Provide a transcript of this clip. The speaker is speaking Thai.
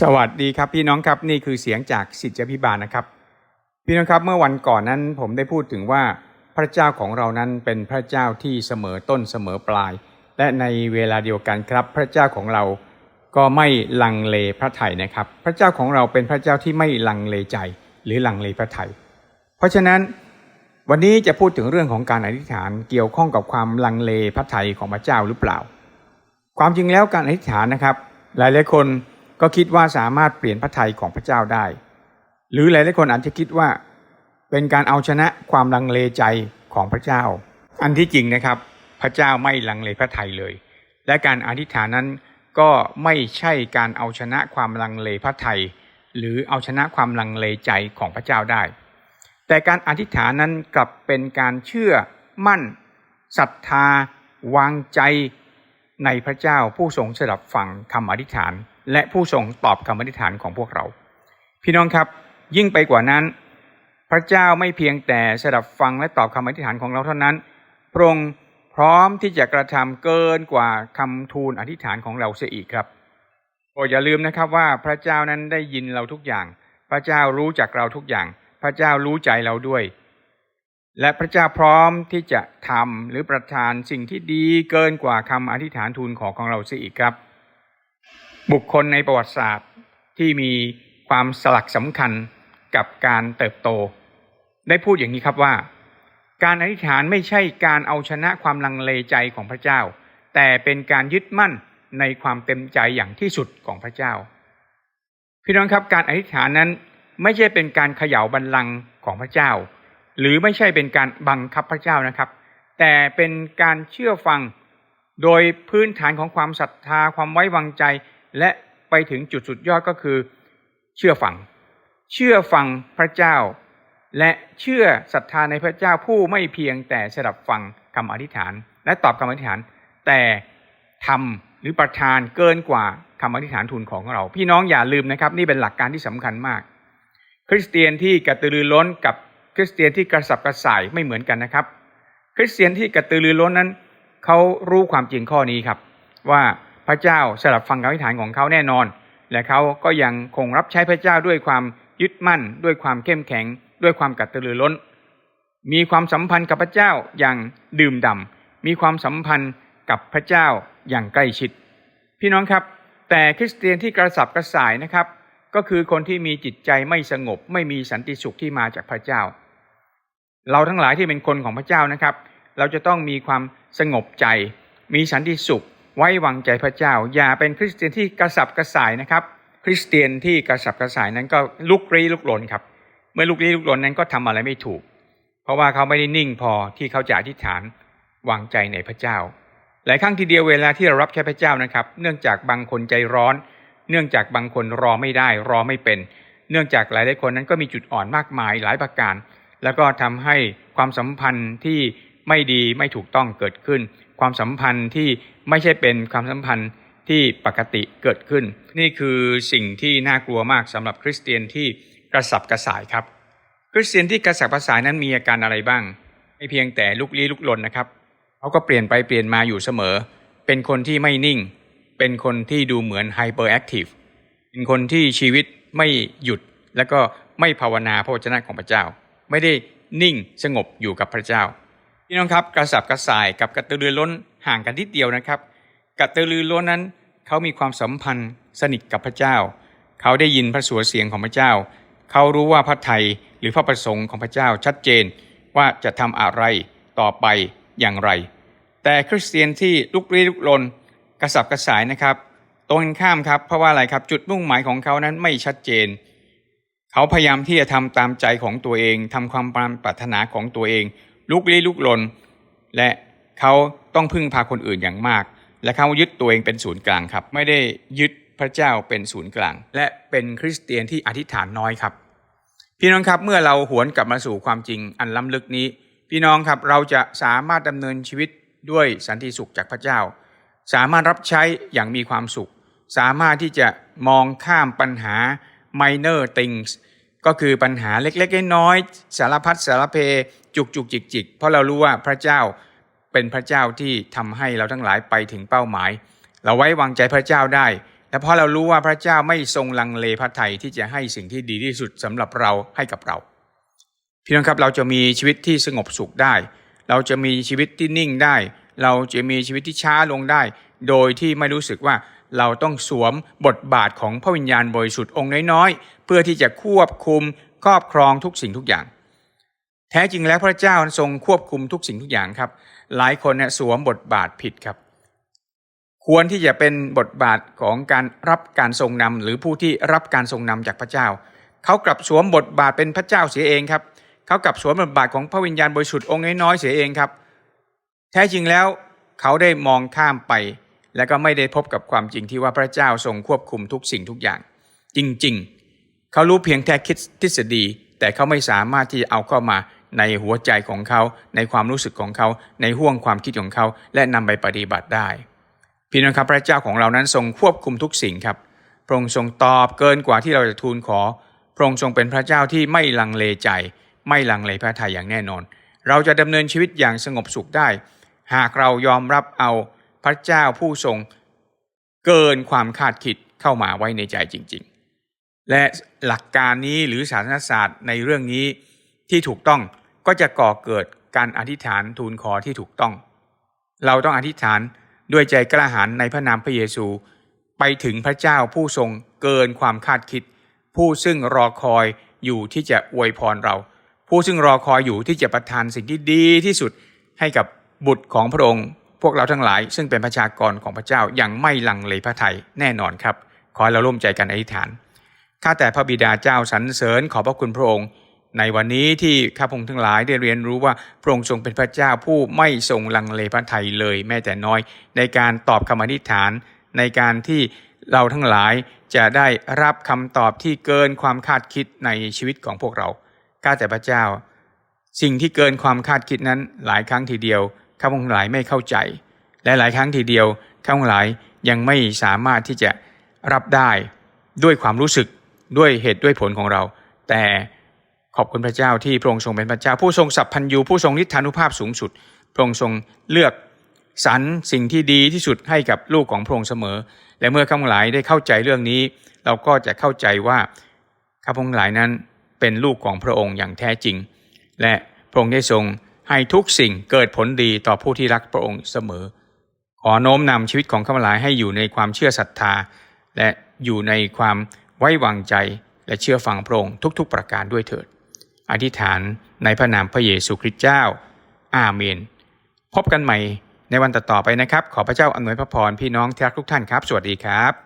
สวัสดีครับพี่น้องครับนี่คือเสียงจากสิทธิพิบาลนะครับ พี่น้องครับเมื่อวันก่อนนั้นผมได้พูดถึงว่าพระเจ้าของเรานั้นเป็นพระเจ้าที่เสมอต้นเสมอปลาย และในเวลาเดียวกันครับ พระเจ้าของเราก็ไม่ลังเลพระไถ่นะครับ พระเจ้าของเราเป็นพระเจ้าที่ไม่ลังเลใจหรือลังเลพระไถ่เพราะฉะนั้นวันนี้จะพูดถึงเรื่องของการอธิษฐานเกี่ยวข้องกับความลังเลพระไถ่ของพระเจ้าหรือเปล่า ความจริงแล้วการอธิษฐานนะครับ หลายหลายคน ก็คิดว่าสามารถเปลี่ยนพระทัยของพระเจ้าได้ หรือหลายๆคนอาจจะคิดว่า เป็นการเอาชนะความลังเลใจของพระเจ้า อันที่จริงนะครับ พระเจ้าไม่ลังเลพระทัยเลย และการอธิษฐานนั้นก็ไม่ใช่การเอาชนะความลังเลพระทัยหรือเอาชนะความลังเลใจของพระเจ้าได้ แต่การอธิษฐานนั้นกลับเป็นการเชื่อมั่นศรัทธา วางใจในพระเจ้าผู้ทรงสดับฟังคำอธิษฐาน และผู้ทรงตอบคำอธิษฐานของพวกเรา พี่น้องครับ ยิ่งไปกว่านั้น พระเจ้าไม่เพียงแต่สดับฟังและตอบคำอธิษฐานของเราเท่านั้นพระองค์พร้อมที่จะกระทำเกินกว่าคำทูลอธิษฐานของเราเสียอีกครับโปรดอย่าลืมนะครับว่าพระเจ้านั้นได้ยินเราทุกอย่าง พระเจ้ารู้จักเราทุกอย่าง พระเจ้ารู้ใจเราด้วย และพระเจ้าพร้อมที่จะทำหรือประทานสิ่งที่ดีเกินกว่าคำอธิษฐานทูลขอของเราเสียอีกครับ บุคคลในประวัติศาสตร์ที่มีความสลักสำคัญกับการเติบโต ได้พูดอย่างนี้ครับว่า การอธิษฐานไม่ใช่การเอาชนะความลังเลใจของพระเจ้า แต่เป็นการยึดมั่นในความเต็มใจอย่างที่สุดของพระเจ้า พี่น้องครับการอธิษฐานนั้นไม่ใช่เป็นการเขย่าบัลลังก์ของพระเจ้า หรือไม่ใช่เป็นการบังคับพระเจ้านะครับ แต่เป็นการเชื่อฟังโดยพื้นฐานของความศรัทธาความไว้วางใจ และไปถึงจุดสุดยอดก็คือ เชื่อฟัง เชื่อฟังพระเจ้า และเชื่อศรัทธาในพระเจ้าผู้ไม่เพียงแต่สดับฟังคำอธิษฐาน และตอบคำอธิษฐาน แต่ทำหรือประทานเกินกว่าคำอธิษฐานทูลของเรา พี่น้องอย่าลืมนะครับ นี่เป็นหลักการที่สำคัญมาก คริสเตียนที่กระตือรือร้นกับคริสเตียนที่กระสับกระส่ายไม่เหมือนกันนะครับ คริสเตียนที่กระตือรือร้นนั้นเขารู้ความจริงข้อนี้ครับ ว่า พระเจ้าสลับฟังคำอธิษฐานของเขาแน่นอน และเขาก็ยังคงรับใช้พระเจ้าด้วยความยึดมั่น ด้วยความเข้มแข็ง ด้วยความกระตือรือร้น มีความสัมพันธ์กับพระเจ้าอย่างดื่มด่ำมีความสัมพันธ์กับพระเจ้าอย่างใกล้ชิด พี่น้องครับ แต่คริสเตียนที่กระสับกระส่ายนะครับ ก็คือคนที่มีจิตใจไม่สงบ ไม่มีสันติสุขที่มาจากพระเจ้า เราทั้งหลายที่เป็นคนของพระเจ้านะครับ เราจะต้องมีความสงบใจ มีสันติสุข ไว้วางใจพระเจ้า อย่าเป็นคริสเตียนที่กระสับกระส่ายนะครับ คริสเตียนที่กระสับกระส่ายนั้นก็ลุกลี้ลุกลนครับ เมื่อลุกลี้ลุกลนนั้นก็ทำอะไรไม่ถูก เพราะว่าเขาไม่ได้นิ่งพอที่เขาจะอธิษฐานวางใจในพระเจ้า หลายครั้งทีเดียวเวลาที่เรารับใช้พระเจ้านะครับ เนื่องจากบางคนใจร้อน เนื่องจากบางคนรอไม่ได้ รอไม่เป็น เนื่องจากหลายหลายคนนั้นก็มีจุดอ่อนมากมายหลายประการ แล้วก็ทำให้ความสัมพันธ์ที่ไม่ดีไม่ถูกต้องเกิดขึ้น ความสัมพันธ์ที่ไม่ใช่เป็นความสัมพันธ์ที่ปกติเกิดขึ้น นี่คือสิ่งที่น่ากลัวมากสำหรับคริสเตียนที่กระสับกระส่ายครับ คริสเตียนที่กระสับกระส่ายนั้นมีอาการอะไรบ้าง ไม่เพียงแต่ลุกลี้ลุกลนนะครับเขาก็เปลี่ยนไปเปลี่ยนมาอยู่เสมอ เป็นคนที่ไม่นิ่ง เป็นคนที่ดูเหมือนไฮเปอร์แอคทีฟเป็นคนที่ชีวิตไม่หยุดแล้วก็ไม่ภาวนาพระวจนะของพระเจ้า ไม่ได้นิ่งสงบอยู่กับพระเจ้า พี่น้องครับกระสับกระส่ายกับกระตือรือร้นห่างกันนิดเดียวนะครับกระตือรือร้นนั้นเขามีความสัมพันธ์สนิทกับพระเจ้า เขาได้ยินพระสัวเสียงของพระเจ้า เขารู้ว่าพระไทยหรือพระประสงค์ของพระเจ้าชัดเจนว่าจะทำอะไรต่อไปอย่างไร แต่คริสเตียนที่ลุกลี้ลุกลนกระสับกระส่ายนะครับตรงข้ามครับเพราะว่าอะไรครับจุดมุ่งหมายของเขานั้นไม่ชัดเจน เขาพยายามที่จะทำตามใจของตัวเองทำความปรารถนาของตัวเอง ลุกลี้ลุกลน และเขาต้องพึ่งพาคนอื่นอย่างมาก และเขายึดตัวเองเป็นศูนย์กลางครับ ไม่ได้ยึดพระเจ้าเป็นศูนย์กลาง และเป็นคริสเตียนที่อธิษฐานน้อยครับ พี่น้องครับเมื่อเราหวนกลับมาสู่ความจริงอันล้ำลึกนี้ พี่น้องครับเราจะสามารถดำเนินชีวิตด้วยสันติสุขจากพระเจ้า สามารถรับใช้อย่างมีความสุข สามารถที่จะมองข้ามปัญหา minor things ก็คือปัญหาเล็กๆน้อยๆสารพัดสารเพจุกจุกจิกจิกเพราะเรารู้ว่าพระเจ้าเป็นพระเจ้าที่ทำให้เราทั้งหลายไปถึงเป้าหมาย เราไว้วางใจพระเจ้าได้ และเพราะเรารู้ว่าพระเจ้าไม่ทรงลังเลพระทัยที่จะให้สิ่งที่ดีที่สุดสำหรับเราให้กับเรา พี่น้องครับเราจะมีชีวิตที่สงบสุขได้ เราจะมีชีวิตที่นิ่งได้ เราจะมีชีวิตที่ช้าลงได้ โดยที่ไม่รู้สึกว่า เราต้องสวมบทบาทของพระวิญญาณบริสุทธิ์องค์น้อยๆ เพื่อที่จะควบคุมครอบครองทุกสิ่งทุกอย่าง แท้จริงแล้วพระเจ้าทรงควบคุมทุกสิ่งทุกอย่างครับ หลายคนเนี่ยสวมบทบาทผิดครับ ควรที่จะเป็นบทบาทของการรับการทรงนำหรือผู้ที่รับการทรงนำจากพระเจ้า เขากลับสวมบทบาทเป็นพระเจ้าเสียเองครับ เขากลับสวมบทบาทของพระวิญญาณบริสุทธิ์องค์น้อยๆเสียเองครับ แท้จริงแล้วเขาได้มองข้ามไป และก็ไม่ได้พบกับความจริงที่ว่าพระเจ้าทรงควบคุมทุกสิ่งทุกอย่าง จริงๆ เขารู้เพียงแค่คิดทฤษฎี แต่เขาไม่สามารถที่จะเอาเข้ามาในหัวใจของเขา ในความรู้สึกของเขา ในห่วงความคิดของเขา และนำไปปฏิบัติได้พี่น้องครับพระเจ้าของเรานั้นทรงควบคุมทุกสิ่งครับพระองค์ทรงตอบเกินกว่าที่เราจะทูลขอ พระองค์ทรงเป็นพระเจ้าที่ไม่ลังเลใจ ไม่ลังเลพระทัยอย่างแน่นอน เราจะดำเนินชีวิตอย่างสงบสุขได้ หากเรายอมรับเอา พระเจ้าผู้ทรงเกินความคาดคิดเข้ามาไว้ในใจจริง ๆ และหลักการนี้หรือศาสนศาสตร์ในเรื่องนี้ที่ถูกต้องก็จะก่อเกิดการอธิษฐานทูลขอที่ถูกต้อง เราต้องอธิษฐานด้วยใจกล้าหาญในพระนามพระเยซู ไปถึงพระเจ้าผู้ทรงเกินความคาดคิด ผู้ซึ่งรอคอยอยู่ที่จะอวยพรเรา ผู้ซึ่งรอคอยอยู่ที่จะประทานสิ่งที่ดีที่สุดให้กับบุตรของพระองค์ พวกเราทั้งหลายซึ่งเป็นประชากรของพระเจ้าย่างไม่ลังเลพระไทยแน่นอนครับ ขอเราร่วมใจกันอธิษฐานข้าแต่พระบิดาเจ้าสรรเสริญขอบพระคุณพระองค์ ในวันนี้ที่ข้าพงทั้งหลายได้เรียนรู้ว่าพระองค์ทรงเป็นพระเจ้าผู้ไม่ทรงลังเลพระไทยเลยแม้แต่น้อย ในการตอบคำอธิษฐาน ในการที่เราทั้งหลายจะได้รับคำตอบที่เกินความคาดคิดในชีวิตของพวกเราข้าแต่พระเจ้า สิ่งที่เกินความคาดคิดนั้นหลายครั้งทีเดียว ข้าพงหลายไม่เข้าใจ และหลายครั้งทีเดียวข้าพงหลายยังไม่สามารถที่จะรับได้ด้วยความรู้สึกด้วยเหตุด้วยผลของเรา แต่ขอบคุณพระเจ้าที่พระองค์ทรงเป็นพระเจ้า ผู้ทรงสัพพัญญูผู้ทรงฤทานุภาพสูงสุด พระองค์ทรงเลือกสรรสิ่งที่ดีที่สุดให้กับลูกของพระองค์เสมอ และเมื่อข้าพงหลายได้เข้าใจเรื่องนี้ เราก็จะเข้าใจว่าข้าพงหลายนั้นเป็นลูกของพระองค์อย่างแท้จริง และพระองค์ได้ทรง ให้ทุกสิ่งเกิดผลดีต่อผู้ที่รักพระองค์เสมอ ขอโน้มนำชีวิตของข้าพหลายให้อยู่ในความเชื่อศรัทธา และอยู่ในความไว้วางใจและเชื่อฟังพระองค์ทุกๆประการด้วยเถิด อธิษฐานในพระนามพระเยซูคริสต์เจ้า อาเมน พบกันใหม่ในวันต่อๆไปนะครับ ขอพระเจ้าอำนวยพระพรพี่น้องที่รักทุกท่านครับ สวัสดีครับ